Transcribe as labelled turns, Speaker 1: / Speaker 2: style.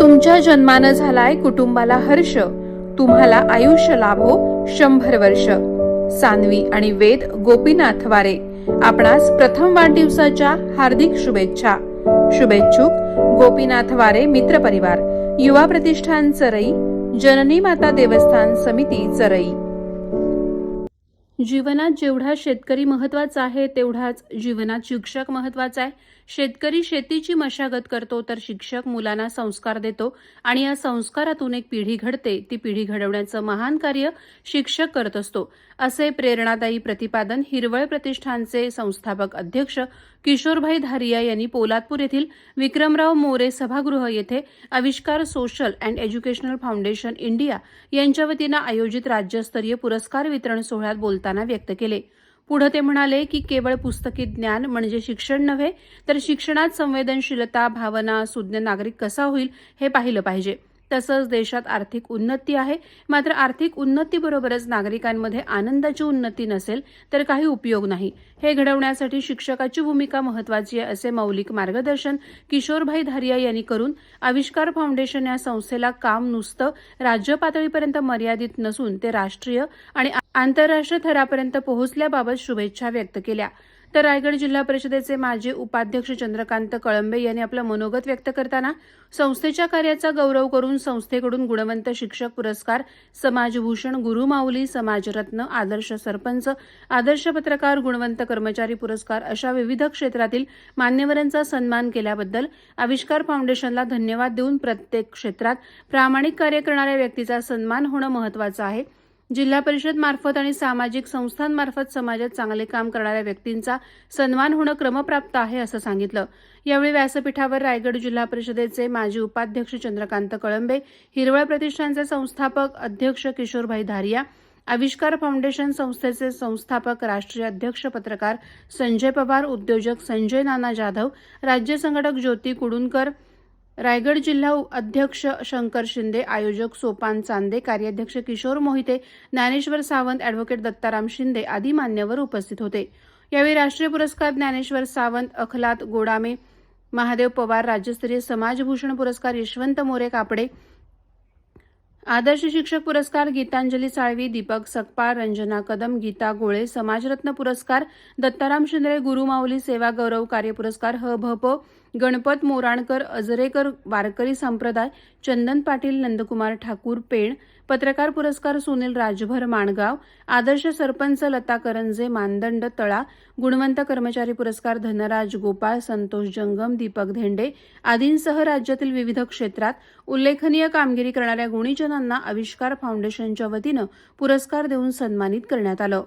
Speaker 1: तुमच्या जन्मानं झालाय कुटुंबाला हर्ष. तुम्हाला आयुष्य लाभो शंभर वर्ष. सानवी आणि वेद गोपीनाथ वारे. आपणास प्रथम वाढदिवसाच्या हार्दिक शुभेच्छा. शुभेच्छुक गोपीनाथ वारे मित्र परिवार. युवा प्रतिष्ठान चरई जननी माता देवस्थान समिती चरई. जीवनात जेवढा शेतकरी महत्त्वाचा आहे तेवढाच जीवनात शिक्षक महत्त्वाचा आहे. शेतकरी शेतीची मशागत करतो तर शिक्षक मुलांना संस्कार देतो आणि या संस्कारातून एक पिढी घडते. ती पिढी घडवण्याचं महान कार्य शिक्षक करत असतो. असे प्रेरणादायी प्रतिपादन हिरवळ प्रतिष्ठानचे संस्थापक अध्यक्ष किशोरभाई धारिया यांनी पोलादपूर येथील विक्रमराव मोरे सभागृह येथे Avishkar social and educational foundation India यांच्या वतीनं आयोजित राज्यस्तरीय पुरस्कार वितरण सोहळ्यात बोलताना व्यक्त केले. पुढं ते म्हणाले की केवळ पुस्तकी ज्ञान म्हणजे शिक्षण नव्हे तर शिक्षणात संवेदनशीलता भावना सुज्ञ नागरिक कसा होईल हे पाहिलं पाहिजे. तसंच देशात आर्थिक उन्नती आहे. मात्र आर्थिक उन्नतीबरोबरच नागरिकांमध्ये आनंदाची उन्नती नसेल तर काही उपयोग नाही. हे घडवण्यासाठी शिक्षकाची भूमिका महत्वाची आहे असे मौलिक मार्गदर्शन किशोरभाई धारिया यांनी करून आविष्कार फाउंडेशन या संस्थेला काम नुसतं राज्य पातळीपर्यंत मर्यादित नसून ते राष्ट्रीय आणि आंतरराष्ट्रीय थरापर्यंत पोहोचल्याबाबत शुभेच्छा व्यक्त केल्या. तर रायगड जिल्हा परिषदेचे माजी उपाध्यक्ष चंद्रकांत कळंबे यांनी आपलं मनोगत व्यक्त करताना संस्थेच्या कार्याचा गौरव करून संस्थेकडून गुणवंत शिक्षक पुरस्कार समाजभूषण गुरुमाऊली समाजरत्न आदर्श सरपंच आदर्श पत्रकार गुणवंत कर्मचारी पुरस्कार अशा विविध क्षेत्रातील मान्यवरांचा सन्मान केल्याबद्दल आविष्कार फाउंडेशनला धन्यवाद देऊन प्रत्येक क्षेत्रात प्रामाणिक कार्य करणाऱ्या व्यक्तीचा सन्मान होणं महत्वाचं आहे. जिल्हा परिषद मार्फत आणि सामाजिक संस्थांमार्फत समाजात चांगले काम करणाऱ्या व्यक्तींचा सन्मान होणं क्रमप्राप्त आहे असं सांगितलं. यावेळी व्यासपीठावर रायगड जिल्हा परिषदेचे माजी उपाध्यक्ष चंद्रकांत कळंबे हिरवळ प्रतिष्ठानचे संस्थापक अध्यक्ष किशोरभाई धारिया आविष्कार फाउंडेशन संस्थेचे संस्थापक राष्ट्रीय अध्यक्ष पत्रकार संजय पवार उद्योजक संजय नाना जाधव राज्य संघटक ज्योती कुडूनकर रायगड जिल्हा अध्यक्ष शंकर शिंदे आयोजक सोपान चांदे कार्याध्यक्ष किशोर मोहिते ज्ञानेश्वर सावंत अॅडव्होकेट दत्ताराम शिंदे आदी मान्यवर उपस्थित होते. यावेळी राष्ट्रीय पुरस्कार ज्ञानेश्वर सावंत अखलात गोडामे महादेव पवार राज्यस्तरीय समाजभूषण पुरस्कार यशवंत मोरे कापडे आदर्श शिक्षक पुरस्कार गीतांजली साळवी दीपक सकपाळ रंजना कदम गीता गोळे समाजरत्न पुरस्कार दत्ताराम शिंदे गुरुमाऊली सेवा गौरव कार्य पुरस्कार ह भ प गणपत मोराणकर अजरेकर वारकरी संप्रदाय चंदन पाटील नंदकुमार ठाकूर पेण पत्रकार पुरस्कार सुनील राजभर माणगाव आदर्श सरपंच लता करंजे मानदंड तळा गुणवंत कर्मचारी पुरस्कार धनराज गोपाळ संतोष जंगम दीपक धेंडे आदींसह राज्यातील विविध क्षेत्रात उल्लेखनीय कामगिरी करणाऱ्या गुणीजनांना आविष्कार फाउंडेशनच्या वतीनं पुरस्कार देऊन सन्मानित करण्यात आलं.